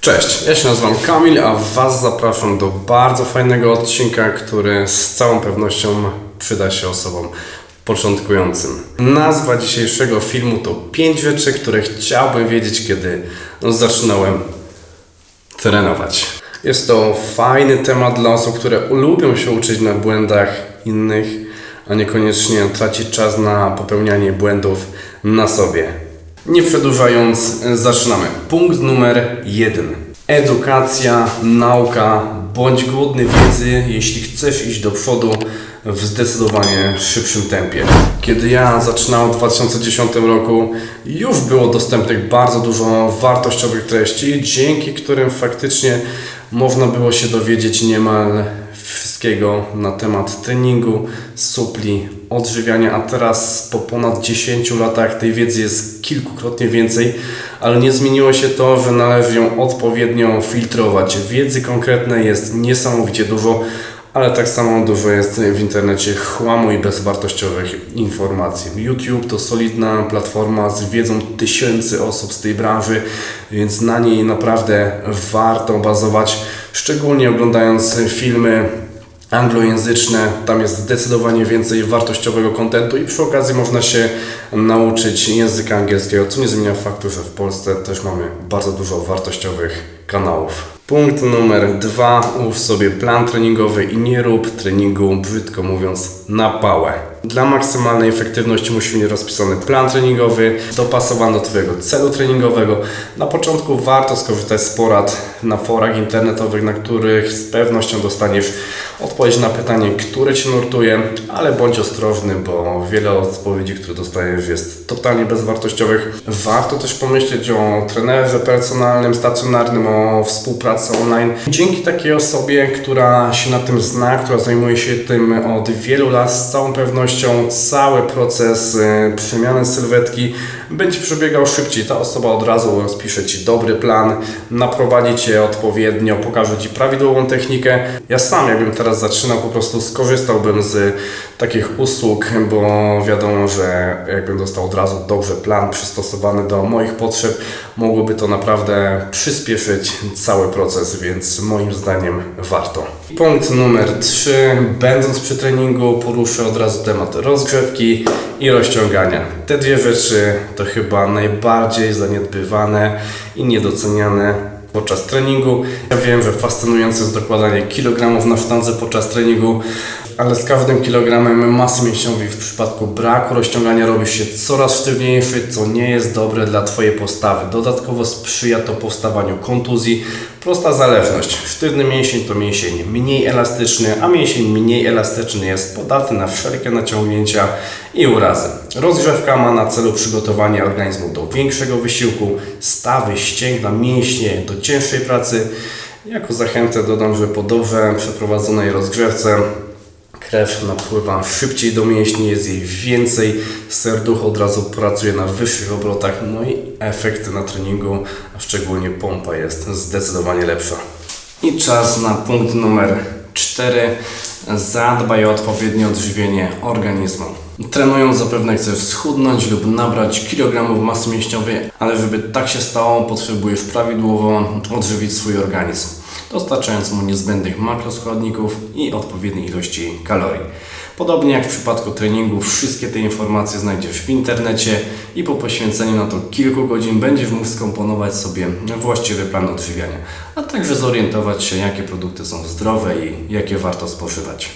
Cześć, ja się nazywam Kamil, a Was zapraszam do bardzo fajnego odcinka, który z całą pewnością przyda się osobom początkującym. Nazwa dzisiejszego filmu to 5 rzeczy, które chciałbym wiedzieć, kiedy zaczynałem trenować. Jest to fajny temat dla osób, które lubią się uczyć na błędach innych, a niekoniecznie tracić czas na popełnianie błędów na sobie. Nie przedłużając, zaczynamy. Punkt numer jeden. Edukacja, nauka, bądź głodny wiedzy, jeśli chcesz iść do przodu w zdecydowanie szybszym tempie. Kiedy ja zaczynałem w 2010 roku, już było dostępnych bardzo dużo wartościowych treści, dzięki którym faktycznie można było się dowiedzieć niemal wszystkiego na temat treningu, supli, odżywiania, a teraz po ponad 10 latach tej wiedzy jest kilkukrotnie więcej, ale nie zmieniło się to, że należy ją odpowiednio filtrować. Wiedzy konkretnej jest niesamowicie dużo, ale tak samo dużo jest w internecie chłamu i bezwartościowych informacji. YouTube to solidna platforma z wiedzą tysięcy osób z tej branży, więc na niej naprawdę warto bazować, szczególnie oglądając filmy anglojęzyczne, tam jest zdecydowanie więcej wartościowego kontentu i przy okazji można się nauczyć języka angielskiego, co nie zmienia faktu, że w Polsce też mamy bardzo dużo wartościowych kanałów. Punkt numer dwa. Ułóż sobie plan treningowy i nie rób treningu, brzydko mówiąc, na pałę. Dla maksymalnej efektywności musisz mieć rozpisany plan treningowy, dopasowany do Twojego celu treningowego. Na początku warto skorzystać z porad na forach internetowych, na których z pewnością dostaniesz odpowiedź na pytanie, które Cię nurtuje, ale bądź ostrożny, bo wiele odpowiedzi, które dostajesz jest totalnie bezwartościowych. Warto też pomyśleć o trenerze personalnym, stacjonarnym, o współpracy online. Dzięki takiej osobie, która się na tym zna, która zajmuje się tym od wielu lat, z całą pewnością cały proces y, przemiany sylwetki będzie przebiegał szybciej. Ta osoba od razu rozpisze Ci dobry plan, naprowadzi Cię odpowiednio, pokaże Ci prawidłową technikę. Ja sam, jakbym teraz zaczynał, po prostu skorzystałbym z takich usług, bo wiadomo, że jakbym dostał od razu dobrze plan przystosowany do moich potrzeb, mogłoby to naprawdę przyspieszyć cały proces, więc moim zdaniem warto. Punkt numer 3. Będąc przy treningu, poruszę od razu temat rozgrzewki i rozciągania. Te dwie rzeczy to chyba najbardziej zaniedbywane i niedoceniane podczas treningu. Ja wiem, że fascynujące jest dokładanie kilogramów na sztandze podczas treningu, ale z każdym kilogramem masy mięśniowej w przypadku braku rozciągania robisz się coraz sztywniejszy, co nie jest dobre dla Twojej postawy. Dodatkowo sprzyja to powstawaniu kontuzji. Prosta zależność. Sztywny mięsień to mięsień mniej elastyczny, a mięsień mniej elastyczny jest podatny na wszelkie naciągnięcia i urazy. Rozgrzewka ma na celu przygotowanie organizmu do większego wysiłku, stawy, ścięgna, mięśnie do cięższej pracy. Jako zachętę dodam, że po dobrze przeprowadzonej rozgrzewce krew napływa szybciej do mięśni, jest jej więcej, serducho od razu pracuje na wyższych obrotach, no i efekty na treningu, a szczególnie pompa jest zdecydowanie lepsza. I czas na punkt numer 4. Zadbaj o odpowiednie odżywienie organizmu. Trenując zapewne chcesz schudnąć lub nabrać kilogramów masy mięśniowej, ale żeby tak się stało, potrzebujesz prawidłowo odżywić swój organizm dostarczając mu niezbędnych makroskładników i odpowiedniej ilości kalorii. Podobnie jak w przypadku treningu, wszystkie te informacje znajdziesz w internecie i po poświęceniu na to kilku godzin będziesz mógł skomponować sobie właściwy plan odżywiania, a także zorientować się, jakie produkty są zdrowe i jakie warto spożywać.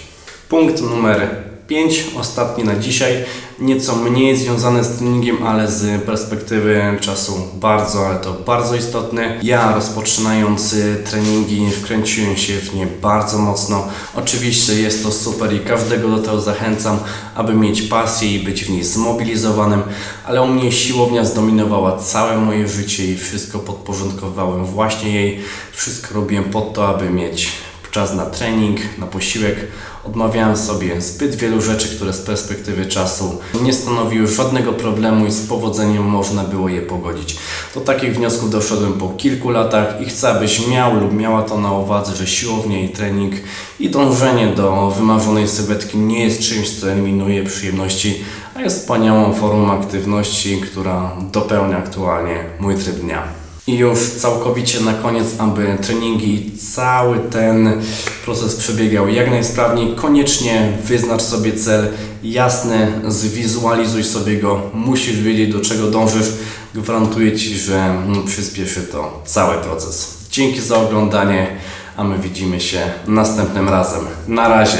Punkt numer 5, ostatni na dzisiaj, nieco mniej związane z treningiem, ale z perspektywy czasu bardzo, ale to bardzo istotne. Ja rozpoczynając treningi wkręciłem się w nie bardzo mocno. Oczywiście jest to super i każdego do tego zachęcam, aby mieć pasję i być w niej zmobilizowanym, ale u mnie siłownia zdominowała całe moje życie i wszystko podporządkowałem właśnie jej. Wszystko robiłem po to, aby mieć czas na trening, na posiłek. Odmawiałem sobie zbyt wielu rzeczy, które z perspektywy czasu nie stanowiły żadnego problemu i z powodzeniem można było je pogodzić. Do takich wniosków doszedłem po kilku latach i chcę, abyś miał lub miała to na uwadze, że siłownia i trening i dążenie do wymarzonej sylwetki nie jest czymś, co eliminuje przyjemności, a jest wspaniałą formą aktywności, która dopełnia aktualnie mój tryb dnia. I już całkowicie na koniec, aby treningi cały ten proces przebiegał jak najsprawniej, koniecznie wyznacz sobie cel jasny, zwizualizuj sobie go, musisz wiedzieć do czego dążysz. Gwarantuję Ci, że przyspieszy to cały proces. Dzięki za oglądanie, a my widzimy się następnym razem. Na razie.